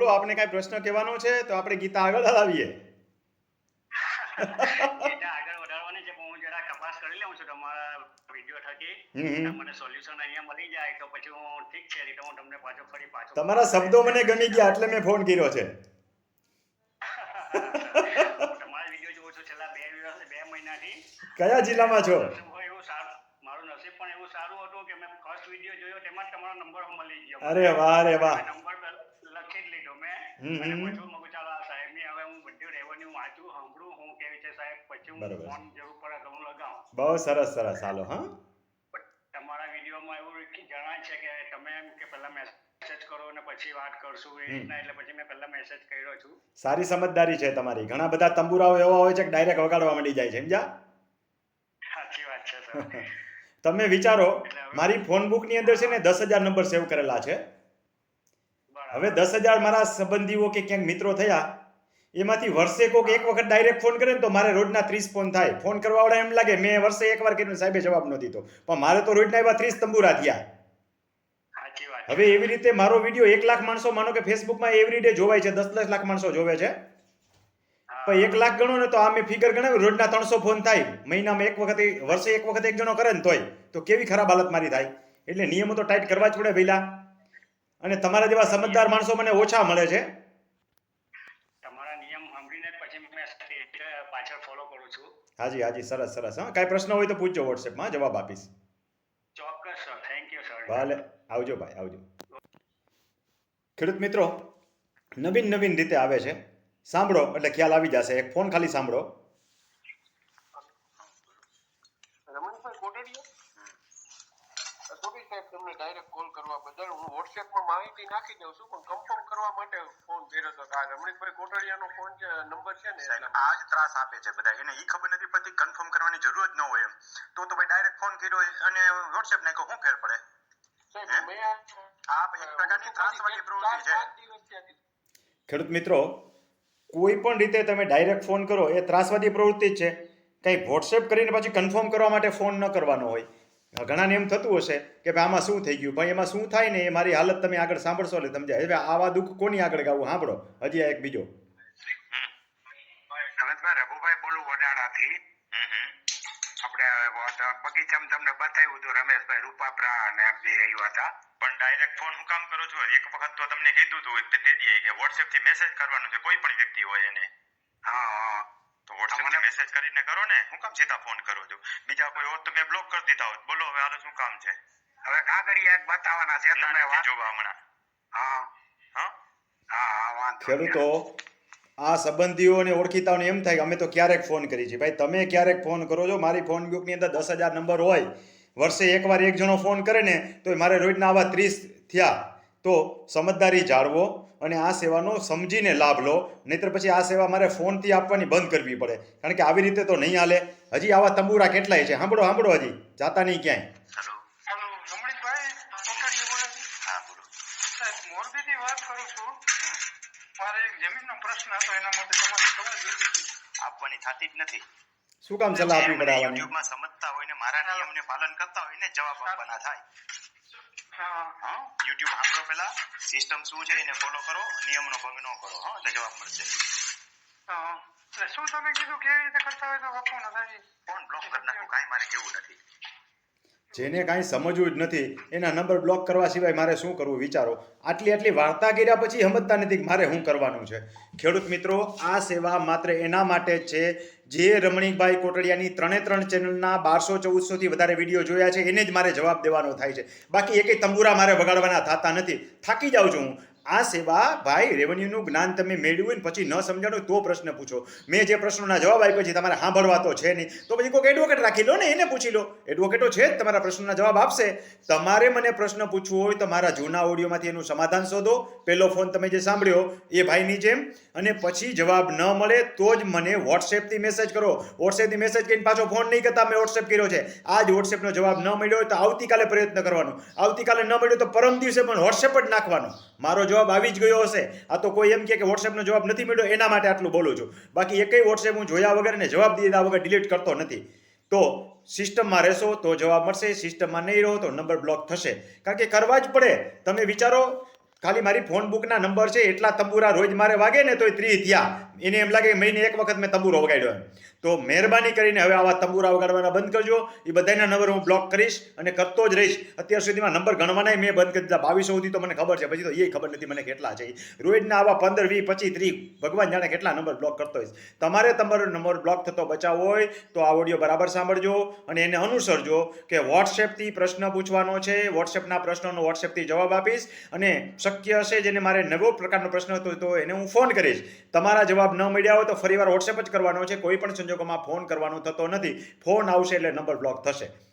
બોલો આપને કઈ પ્રશ્ન કહેવાનો છે તો આપણે ગીતા આગળ હલાવીએ. આગળ વધારવાની છે હું જરા તપાસ કરી લઉં છું તમારા વીડિયો થકી. તો મને સોલ્યુશન અહીંયા મળી જાય તો પછી હું ઠીક છે એટલે હું તમને પાછો ફરી પાછો તમારા શબ્દો મને ગમી ગયા એટલે મેં ફોન કર્યો છે. તમારા વીડિયો જોઉં છું છેલ્લા બે બે મહિનાથી. કયા જિલ્લામાં છો નસીબ હોય એવું સારું મારું નસીબ પણ એવું સારું હતું કે મેં ફર્સ્ટ વિડિયો જોયો તેમાં તમારો નંબર મળી ગયો. અરે વાહ રે વાહ. નંબર લખી જ લીધો મેં. અને. પછી હું ચાલો આ સાહેબની હવે હું બધું રેવન્યુ વાંચું સાંભળું હું કેવી છે સાહેબ પછી હું ફોન જરૂર પડે તો હું લગાવું. બહુ સરસ સરસ. હાલો હા. તમારા વિડિયોમાં એવું જણાય છે કે તમે એમ કે પહેલા મેસેજ કરો અને પછી વાત કરશું એ રીતના એટલે પછી મેં પહેલા મેસેજ કર્યો છું. સારી સમજદારી છે તમારી. ઘણા બધા તંબુરાઓ એવા હોય છે કે ડાયરેક્ટ વગાડવા માંડી જાય છે સમજ્યા? સાચી વાત છે સર તમે વિચારો મારી ફોન બુકની અંદર છે ને દસ હજાર નંબર સેવ કરેલા છે. હવે દસ હજાર મારા સંબંધીઓ કે ક્યાંક મિત્રો થયા એમાંથી વર્ષે કોક એક વખત ડાયરેક્ટ ફોન કરે ને તો મારે રોજના ત્રીસ ફોન થાય. ફોન કરવાવાળા એમ લાગે મેં વર્ષે એકવાર ને સાહેબે જવાબ ન દીધો. પણ મારે તો રોજના એવા ત્રીસ તંબુરા થયા. હવે એવી રીતે મારો વીડિયો એક લાખ માણસો માનો કે ફેસબુકમાં એવરી ડે જોવાય છે દસ દસ લાખ માણસો જોવે છે. પણ એક લાખ ગણો ને તો આ મેં ફિગર ગણાવ્યું. રોજના ત્રણસો ફોન થાય. મહિનામાં એક વખત વર્ષે એક વખત એક જણો કરે ને તોય. તો કેવી ખરાબ હાલત મારી થાય? એટલે નિયમો તો ટાઈટ કરવા જ પડે ભઈલા. અને તમારા જેવા સમજદાર માણસો મને ઓછા મળે છે. તમારા નિયમ સાંભળીને પછી મેં પાછળ ફોલો કરું છું. હાજી હાજી. સરસ સરસ. હા કાંઈ પ્રશ્ન હોય તો પૂછજો વોટ્સએપમાં જવાબ આપીશ. ચોક્કસ સર થેન્ક યુ સર ભલે. આવજો ભાઈ આવજો. ખેડૂત મિત્રો નવીન નવીન રીતે આવે છે. સાંભળો એટલે ખ્યાલ આવી જશે. એક ફોન ખાલી સાંભળો. રમણભાઈ કોટડિયા? સોરી સાહેબ તમને ડાયરેક્ટ કોલ કરવા બદલ હું વોટ્સએપમાં માહિતી નાખી દઉં છું પણ કન્ફર્મ કરવા માટે ફોન કર્યો હતો આ રમણીકભાઈ કોટડિયાનો ફોન છે નંબર છે ને આ જ ત્રાસ આપે છે બધા. એને એ ખબર નથી પડતી કન્ફર્મ કરવાની જરૂર જ ન હોય એમ. તો તો ભાઈ ડાયરેક્ટ ફોન કર્યો અને વોટ્સએપ નાખ્યો. શું ફેર પડે? આ એક પ્રકારની પ્રવૃત્તિ છે. ખેડૂત મિત્રો કોઈ પણ રીતે તમે ડાયરેક્ટ ફોન કરો એ ત્રાસવાદી પ્રવૃત્તિ જ છે. કંઈ વોટ્સએપ કરીને પછી કન્ફર્મ કરવા માટે ફોન ન કરવાનો હોય. ઘણાને એમ થતું હશે કે ભાઈ આમાં શું થઈ ગયું? ભાઈ એમાં શું થાય ને એ મારી હાલત તમે આગળ સાંભળશો એટલે સમજાય. હવે આવા દુઃખ કોની આગળ ગાવું? સાંભળો. હજી આ એક બીજો. રઘુભાઈ બોલું વડાળાથી આપણે બગીચામાં તમને બતાવ્યું હતું રમેશભાઈ રૂપાપરા અને એમ બે આવ્યા હતા. પણ ડાયરેક્ટ ફોન હું કામ કરો છો એક વખત તો તમને કીધું હતું તે દીએ કે WhatsApp થી મેસેજ કરવાનો છે કોઈ પણ વ્યક્તિ હોય એને. હા હા. તો WhatsApp થી મેસેજ કરીને કરો ને હું કામ સીધા ફોન કરો છો. બીજા કોઈ હોત તો મેં બ્લોક કરી દીધા હોત. બોલો હવે હાલો શું કામ છે? હવે કાગળિયા એક બતાવવાના છે તમે વાત જોવા હમણાં. હા. હા? હા વાંધો. ખેડૂતો આ સંબંધીઓને ઓળખીતાઓને એમ થાય કે અમે તો ક્યારેક ફોન કરી છે. ભાઈ તમે ક્યારેક ફોન કરો છો? મારી ફોન બુકની અંદર દસ હજાર નંબર હોય. વર્ષે એકવાર એક જણો ફોન કરે ને તો મારે રોજના આવા ત્રીસ થયા. તો સમજદારી જાળવો અને આ સેવાનો સમજીને લાભ લો. નહીતર પછી આ સેવા મારે ફોનથી આપવાની બંધ કરવી પડે. કારણ કે આવી રીતે તો નહીં હાલે. હજી આવા તંબુરા કેટલાય છે? સાંભળો સાંભળો હજી. જાતા નહીં ક્યાંય. હેલો. હેલો રમણીકભાઈ કોટડિયા બોલે છે હા બોલો. સાહેબ મોરબીથી વાત કરું છું. મારે એક જમીનનો પ્રશ્ન હતો એના માટે તમારી સલાહ જોઈતી આપવાની થતી જ નથી. શું કામ સલાહ આપવી પડે આવવાની યુટ્યુબમાં સમજતા હોય ને મારા નિયમને પાલન કરતા હોય ને જવાબ આપવાના થાય. હા. હા યુટ્યુબ સાંભળો પેલા સિસ્ટમ શું છે એને ફોલો કરો નિયમનો ભંગ ન કરો હા એટલે જવાબ મળશે. હા. એટલે શું તમે કીધું કેવી રીતે કરતા હોય તો ન ફોન બ્લોક કરી નાખો કાંઈ મારે કેવું નથી. જેને કાંઈ સમજવું જ નથી, એના નંબર બ્લોક કરવા સિવાય મારે શું કરવું વિચારો? આટલી આટલી વાર્તા કર્યા પછી સમજતા નથી કે મારે શું કરવાનું છે. ખેડૂત મિત્રો, આ સેવા માત્ર એના માટે જ છે, જે રમણીકભાઈ કોટડિયાની ત્રણે ત્રણ ચેનલના બારસો ચૌદસોથી વધારે વીડિયો જોયા છે, એને જ મારે જવાબ દેવાનો થાય છે. બાકી એકે તંબુરા મારે વગાડવાના થતા નથી. થાકી જાઉં છું હું. આ સેવા ભાઈ રેવન્યુનું જ્ઞાન તમે મેળવ્યું ને પછી ન સમજાણું તો પ્રશ્ન પૂછો. મેં જે પ્રશ્નોના જવાબ આપ્યો છે, તમારે સાંભળવા તો છે નહીં. તો પછી કોઈક એડવોકેટ રાખી લો ને, એને પૂછી લો. એડવોકેટો છે જ, તમારા પ્રશ્નોના જવાબ આપશે. તમારે મને પ્રશ્ન પૂછવો હોય તો મારા જૂના ઓડિયોમાંથી એનું સમાધાન શોધો. પહેલો ફોન તમે જે સાંભળ્યો, એ ભાઈની જેમ. અને પછી જવાબ ન મળે, તો જ મને વોટ્સએપથી મેસેજ કરો. વોટ્સએપથી મેસેજ કરીને પાછો ફોન નહીં કરતા, મેં વોટ્સએપ કર્યો છે. આ જ વોટ્સએપનો જવાબ ન મળ્યો હોય તો આવતીકાલે પ્રયત્ન કરવાનો. આવતીકાલે ન મળ્યો તો પરમ દિવસે પણ વોટ્સએપ જ નાખવાનો. મારો જવાબ આવી જ ગયો હશે. આ તો કોઈ એમ કે વોટ્સએપનો જવાબ નથી મળ્યો, એના માટે આટલું બોલું છું. બાકી એકય વોટ્સએપ હું જોયા વગર ને જવાબ દીધા વગર ડિલીટ કરતો નથી. તો સિસ્ટમમાં રહેશો તો જવાબ મળશે સિસ્ટમમાં નહીં રહો તો નંબર બ્લોક થશે. કારણ કે કરવા જ પડે. તમે વિચારો ખાલી મારી ફોન બુકના નંબર છે, એટલા તંબુરા રોજ મારે વાગે ને તોય ત્રીસ થયા. એને એમ લાગે મહિને એક વખત મેં તંબુરો વગાડ્યો તો મહેરબાની કરીને હવે આવા તંબુરા વગાડવાના બંધ કરજો. એ બધાના નંબર હું બ્લોક કરીશ અને કરતો જ રહીશ. અત્યાર સુધીમાં નંબર ગણવાના મેં બંધ કરી દીધા. બાવીસો સુધી તો મને ખબર છે, પછી તો એ ખબર નથી મને કેટલા છે રોજના આવા પંદર, વીસ, પચીસ, ત્રીસ, ભગવાન જાણે કેટલા નંબર બ્લોક કરતો હોઈશ. તમારે તમારો નંબર બ્લોક થતો બચાવવો હોય તો આ ઓડિયો બરાબર સાંભળજો અને એને અનુસરજો કે વોટ્સએપથી પ્રશ્ન પૂછવાનો છે. વોટ્સએપના પ્રશ્નોનો વોટ્સએપથી જવાબ આપીશ અને શક્ય હશે જેને મારે નવો પ્રકારનો પ્રશ્ન હતો, તો એને હું ફોન કરીશ. તમારા જવાબ ન મળ્યા હોય તો ફરીવાર વોટ્સએપ જ કરવાનો છે. કોઈ પણ સંજોગોમાં ફોન કરવાનો થતો નથી. ફોન આવશે એટલે નંબર બ્લોક થશે.